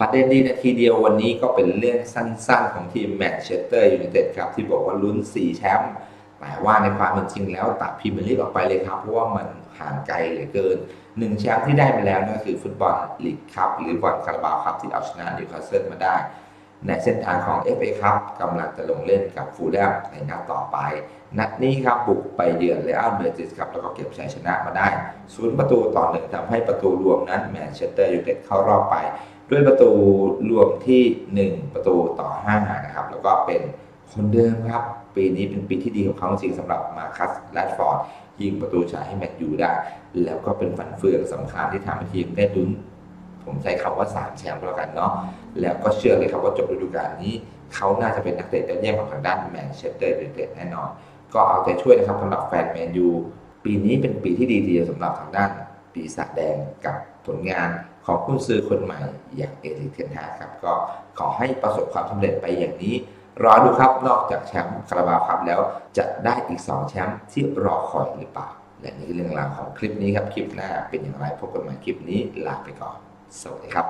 ประเด็นดีนาทีเดียววันนี้ก็เป็นเรื่องสั้นๆ ของทีมแมนเชสเตอร์ยูไนเต็ดครับ ที่บอกว่าลุ้น 4 แชมป์แต่ว่าในความเป็นจริงแล้วตัดพรีเมียร์ลีกออกไปเลยครับ เพราะว่ามันห่างไกลเหลือเกินหนึ่งแชมป์ที่ได้มาแล้วนั่นก็คือฟุตบอลลีกคัพหรือบอลคาราบาวครับที่เอาชนะนิวคาสเซิลมาได้ ในเส้นทางของ FA ครับกำลังจะลงเล่นกับฟูลแลมในนัดต่อไป นัดนี้ครับบุกไปเยือนเรอัลเบติสครับแล้วก็เก็บชัยชนะมาได้ศูนย์ประตูต่อหนึ่งทำให้ประตูรวมนั้นแมนเชสเตอร์ยูไนเต็ดเข้ารอบไป ด้วยประตูรวมที่ 1 ประตูต่อ 5 นะครับ แล้วก็เป็นคนเดิมครับ ปีนี้เป็นปีที่ดีของเขาจริงสำหรับมาคัสแรดฟอร์ดยิงประตูฉายให้แมตต์ยูได้ แล้วก็เป็นฝันเฟืองสำคัญที่ทำให้ทีมได้ลุ้น ผมใช้คำว่า 3 แชมป์แล้วกันเนาะแล้วก็เชื่อเลยครับว่าจบฤดูกาลนี้ เขาน่าจะเป็นนักเตะยอดเยี่ยมของทางด้านแมนเชสเตอร์ยูไนเต็ดแน่นอน ก็เอาใจช่วยนะครับสำหรับแฟนแมนยูปีนี้เป็นปีที่ดีทีเดียวสำหรับทางด้าน ปีศาจแดงกับผลงานของผู้ซื้อคนใหม่อย่างเอริกเทนฮาครับ ก็ขอให้ประสบความสำเร็จไปอย่างนี้ รอดูครับนอกจากแชมป์คาราบาวครับแล้วจะได้อีก 2 แชมป์ที่รอคอยหรือเปล่า และนี่คือเรื่องราวของคลิปนี้ครับ คลิปหน้าเป็นอย่างไรพบกันใหม่คลิปนี้ลาไปก่อน สวัสดีครับ